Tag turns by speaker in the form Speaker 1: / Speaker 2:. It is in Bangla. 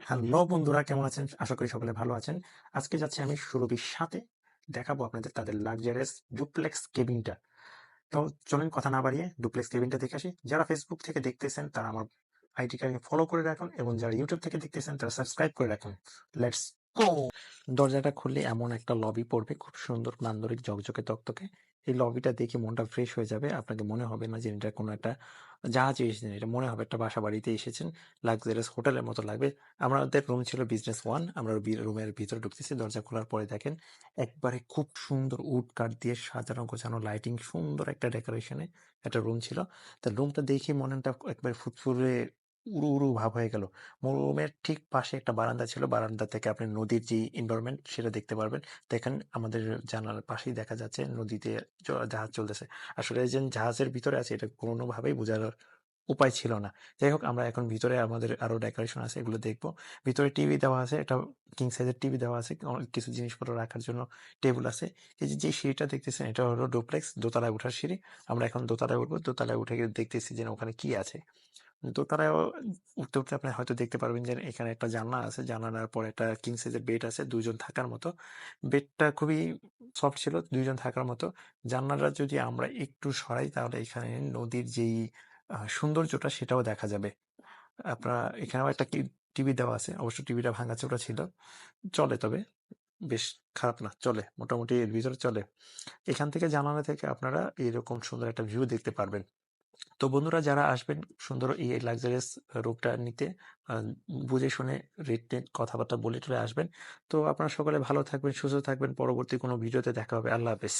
Speaker 1: হ্যালো বন্ধুরা, কেমন আছেন? আশা করি সকলে ভালো আছেন। আজকে যাচ্ছি আমি সুরভির সাথে। দেখাবো আপনাদের তাদের লাক্সারিয়াস ডুপ্লেক্স কেবিনটা তো চলুন কথা না বাড়িয়ে ডুপ্লেক্স কেবিনটা দেখে আসি। যারা ফেসবুক থেকে দেখতেছেন, তারা আমার আইডিটাকে ফলো করে রাখুন এবং যারা ইউটিউব থেকে দেখতেছেন, তারা সাবস্ক্রাইব করে রাখুন। লেটস দরজাটা খুললে এমন একটা লবি পড়বে, খুব সুন্দর নান্দরিক ঝকঝকে তকতকে। এই লবিটা দেখে মনটা ফ্রেশ হয়ে যাবে। আপনাকে মনে হবে না যে এটা কোনো একটা জাহাজে এসেছেন, এটা মনে হবে একটা বাসা বাড়িতে এসেছেন লাক্সারিয়াস হোটেলের মতো লাগবে। আমাদের রুম ছিল বিজনেস ওয়ান আমরা রুমের ভিতরে ঢুকতেছি, দরজা খোলার পরে দেখেন একবারে খুব সুন্দর উড কাঠ দিয়ে সাজানো, গোছানো লাইটিং সুন্দর একটা ডেকোরেশনে একটা রুম ছিল। তা রুমটা দেখে মনটা একবারে ফুটফুরে উড়ু উড়ু ভাব হয়ে গেল। রুমের ঠিক পাশে একটা বারান্দা ছিল। বারান্দা থেকে আপনি নদীর যে এনভায়রনমেন্ট সেটা দেখতে পারবেন। দেখেন আমাদের জানালার পাশেই দেখা যাচ্ছে নদীতে জাহাজ চলতেছে। আসলে যে জাহাজের ভিতরে আছে এটা কোনোভাবেই বোঝার উপায় ছিল না। যাই হোক, আমরা এখন ভিতরে আমাদের আরও ডেকোরেশন আছে, এগুলো দেখব। ভিতরে টিভি দেওয়া আছে, একটা কিং সাইজের টিভি দেওয়া আছে কিছু জিনিসপত্র রাখার জন্য টেবিল আছে। এই যে সিঁড়িটা দেখতেছেন, এটা হলো ডুপ্লেক্স দোতলায় ওঠার সিঁড়ি। আমরা এখন দোতলায় উঠবো। দোতলায় উঠে গিয়ে দেখতেছি যে ওখানে কি আছে। দোতলায় উঠতে উঠতে আপনি হয়তো দেখতে পারবেন যে এখানে একটা জানলা আছে। জানালার পর একটা কিং সাইজের বেড আছে দুজন থাকার মতো। বেডটা খুবই সফট ছিল, দুইজন থাকার মতো। জানলাটা যদি আমরা একটু সরাই তাহলে এখানে নদীর যেই সৌন্দর্যটা সেটাও দেখা যাবে। আপনার এখানেও একটা টিভি দেওয়া আছে। অবশ্য টিভিটা ভাঙাচোরা ছিল। চলে তবে। বেশ খারাপ না, চলে। মোটামুটি এর ভিতরে চলে। এখান থেকে জানালা থেকে আপনারা এরকম সুন্দর একটা ভিউ দেখতে পারবেন। তো বন্ধুরা যারা আসবেন সুন্দর এই লাক্সারিয়াস রোগটা নিতে বুঝে শুনে রেট নিয়ে কথাবার্তা বলে চলে আসবেন। তো আপনারা সকলে ভালো থাকবেন, সুস্থ থাকবেন। পরবর্তী কোনো ভিডিওতে দেখা হবে। আল্লাহ হাফেজ।